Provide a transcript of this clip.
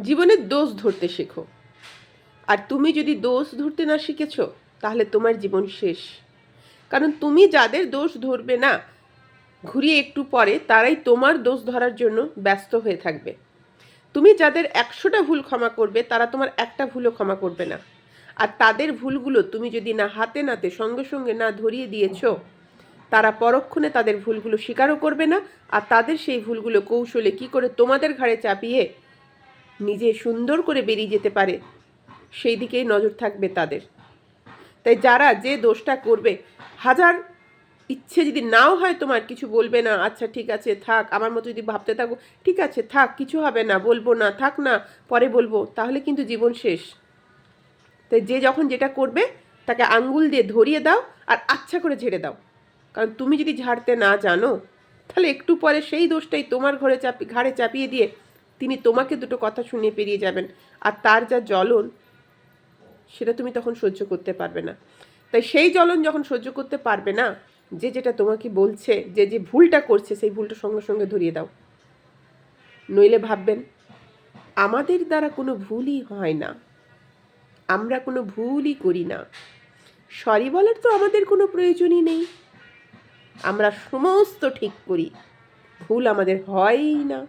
জীবনের দোষ ধরতে শেখো। আর তুমি যদি দোষ ধরতে না শিখেছ, তাহলে তোমার জীবন শেষ। কারণ তুমি যাদের দোষ ধরবে না, ঘুরিয়ে একটু পরে তারাই তোমার দোষ ধরার জন্য ব্যস্ত হয়ে থাকবে। তুমি যাদের একশোটা ভুল ক্ষমা করবে, তারা তোমার একটা ভুলও ক্ষমা করবে না। আর তাদের ভুলগুলো তুমি যদি না হাতে নাতে সঙ্গে সঙ্গে না ধরিয়ে দিয়েছ, তারা পরক্ষণে তাদের ভুলগুলো স্বীকারও করবে না। আর তাদের সেই ভুলগুলো কৌশলে কি করে তোমাদের ঘাড়ে চাপিয়ে নিজে সুন্দর করে বেরিয়ে যেতে পারে, সেই দিকেই নজর থাকবে তাদের। তাই যারা যে দোষটা করবে, হাজার ইচ্ছে যদি নাও হয় তোমার, কিছু বলবে না আচ্ছা ঠিক আছে, থাক, আমার মতো যদি ভাবতে থাকো, ঠিক আছে, থাক, কিছু হবে না, বলব না, থাক না, পরে বলব, তাহলে কিন্তু জীবন শেষ। তাই যে যখন যেটা করবে, তাকে আঙ্গুল দিয়ে ধরিয়ে দাও আর আচ্ছা করে ঝেড়ে দাও। কারণ তুমি যদি ঝাড়তে না জানো, তাহলে একটু পরে সেই দোষটাই তোমার ঘরে চাপি, ঘাড়ে চাপিয়ে দিয়ে তিনি তোমাকে দুটো কথা শুনিয়ে পেরিয়ে যাবেন আর তার যা জ্বলন, সেটা তুমি তখন সহ্য করতে পারবে না। তাই সেই জ্বলন যখন সহ্য করতে পারবে না, যে যেটা তোমাকে বলছে, যে যে ভুলটা করছে, সেই ভুলটা সঙ্গে সঙ্গে ধরিয়ে দাও। নইলে ভাববেন, আমাদের দ্বারা কোনো ভুলই হয় না। আমরা কোনো ভুলই করি না। সরি বলার তো আমাদের কোনো প্রয়োজনই নেই। আমরা সমস্ত ঠিক করি। ভুল আমাদের হয়ই না।